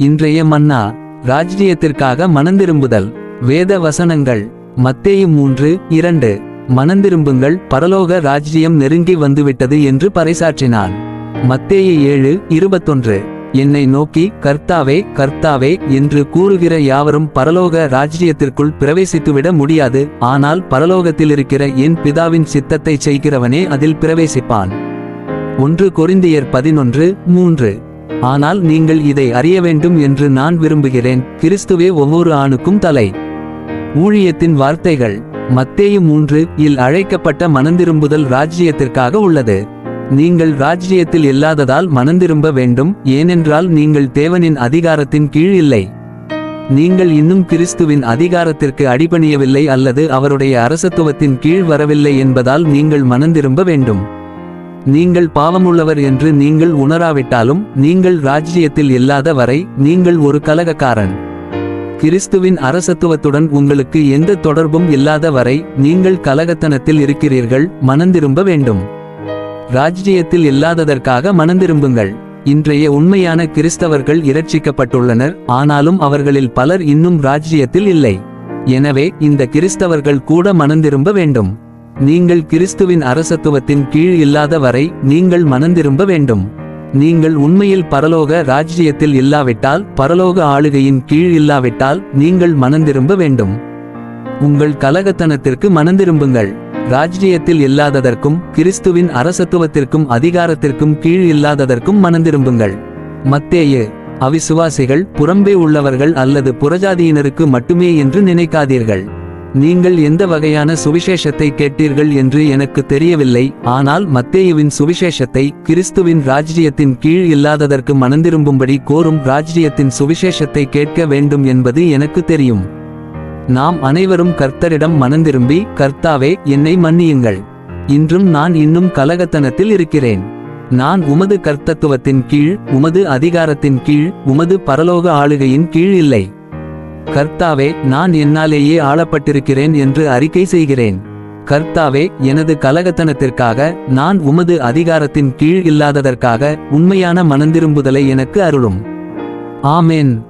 இன்றைய மன்னா ராஜ்ஜியத்திற்காக மனந்திரும்புதல். வேத வசனங்கள் மத்தேயு மூன்று இரண்டு. மனந்திரும்புங்கள் பரலோக ராஜ்ஜியம் நெருங்கி வந்துவிட்டது என்று பறைசாற்றினான். மத்தேயு ஏழு இருபத்தொன்று. என்னை நோக்கி கர்த்தாவே கர்த்தாவே என்று கூறுகிற யாவரும் பரலோக ராஜ்ஜியத்திற்குள் பிரவேசித்துவிட முடியாது. ஆனால் பரலோகத்தில் இருக்கிற என் பிதாவின் சித்தத்தை செய்கிறவனே அதில் பிரவேசிப்பான். ஒன்று கொரிந்தியர் பதினொன்று மூன்று. ஆனால் நீங்கள் இதை அறிய வேண்டும் என்று நான் விரும்புகிறேன். கிறிஸ்துவே ஒவ்வொரு ஆணுக்கும் தலை. ஊழியத்தின் வார்த்தைகள். மத்தேயு மூன்று இல் அழைக்கப்பட்ட மனந்திரும்புதல் ராஜ்ஜியத்திற்காக உள்ளது. நீங்கள் ராஜ்ஜியத்தில் இல்லாததால் மனந்திரும்ப வேண்டும் ஏனென்றால் நீங்கள் தேவனின் அதிகாரத்தின் கீழ் இல்லை. நீங்கள் இன்னும் கிறிஸ்துவின் அதிகாரத்திற்கு அடிபணியவில்லை அல்லது அவருடைய அரசத்துவத்தின் கீழ் வரவில்லை என்பதால் நீங்கள் மனந்திரும்ப வேண்டும். நீங்கள் பாவமுள்ளவர் என்று நீங்கள் உணராவிட்டாலும் நீங்கள் ராஜ்ஜியத்தில் இல்லாத வரை நீங்கள் ஒரு கலகக்காரன். கிறிஸ்துவின் அரசத்துவத்துடன் உங்களுக்கு எந்த தொடர்பும் இல்லாத வரை நீங்கள் கலகத்தனத்தில் இருக்கிறீர்கள் மனந்திரும்ப வேண்டும். ராஜ்ஜியத்தில் இல்லாததற்காக மனந்திரும்புங்கள். இன்றைய உண்மையான கிறிஸ்தவர்கள் இரட்சிக்கப்பட்டுள்ளனர் ஆனாலும் அவர்களில் பலர் இன்னும் ராஜ்ஜியத்தில் இல்லை. எனவே இந்த கிறிஸ்தவர்கள் கூட மனந்திரும்ப வேண்டும். நீங்கள் கிறிஸ்துவின் அரசத்துவத்தின் கீழ் இல்லாத வரை நீங்கள் மனந்திரும்ப வேண்டும். நீங்கள் உண்மையில் பரலோக ராஜ்ஜியத்தில் இல்லாவிட்டால் பரலோக ஆளுகையின் கீழ் இல்லாவிட்டால் நீங்கள் மனந்திரும்ப வேண்டும். உங்கள் கலகத்தனத்திற்கு மனந்திரும்புங்கள். ராஜ்ஜியத்தில் இல்லாததற்கும் கிறிஸ்துவின் அரசத்துவத்திற்கும் அதிகாரத்திற்கும் கீழ் இல்லாததற்கும் மனந்திரும்புங்கள். மத்தேயு அவிசுவாசிகள் புறம்பே உள்ளவர்கள் அல்லது புறஜாதியினருக்கு மட்டுமே என்று நினைக்காதீர்கள். நீங்கள் எந்த வகையான சுவிசேஷத்தை கேட்டீர்கள் என்று எனக்கு தெரியவில்லை. ஆனால் மத்தேயுவின் சுவிசேஷத்தை கிறிஸ்துவின் ராஜ்ஜியத்தின் கீழ் இல்லாததற்கு மனந்திரும்பும்படி கோரும் ராஜ்ஜியத்தின் சுவிசேஷத்தை கேட்க வேண்டும் என்பது எனக்கு தெரியும். நாம் அனைவரும் கர்த்தரிடம் மனந்திரும்பி கர்த்தாவே என்னை மன்னியுங்கள். இன்றும் நான் இன்னும் கலகத்தனத்தில் இருக்கிறேன். நான் உமது கர்த்தத்துவத்தின் கீழ் உமது அதிகாரத்தின் கீழ் உமது பரலோக ஆளுகையின் கீழ் இல்லை. கர்த்தாவே நான் என்னாலேயே ஆளப்பட்டிருக்கிறேன் என்று அறிக்கை செய்கிறேன். கர்த்தாவே எனது கலகத்தனத்திற்காக நான் உமது அதிகாரத்தின் கீழ் இல்லாததற்காக உண்மையான மனந்திரும்புதலை எனக்கு அருளும். ஆமேன்.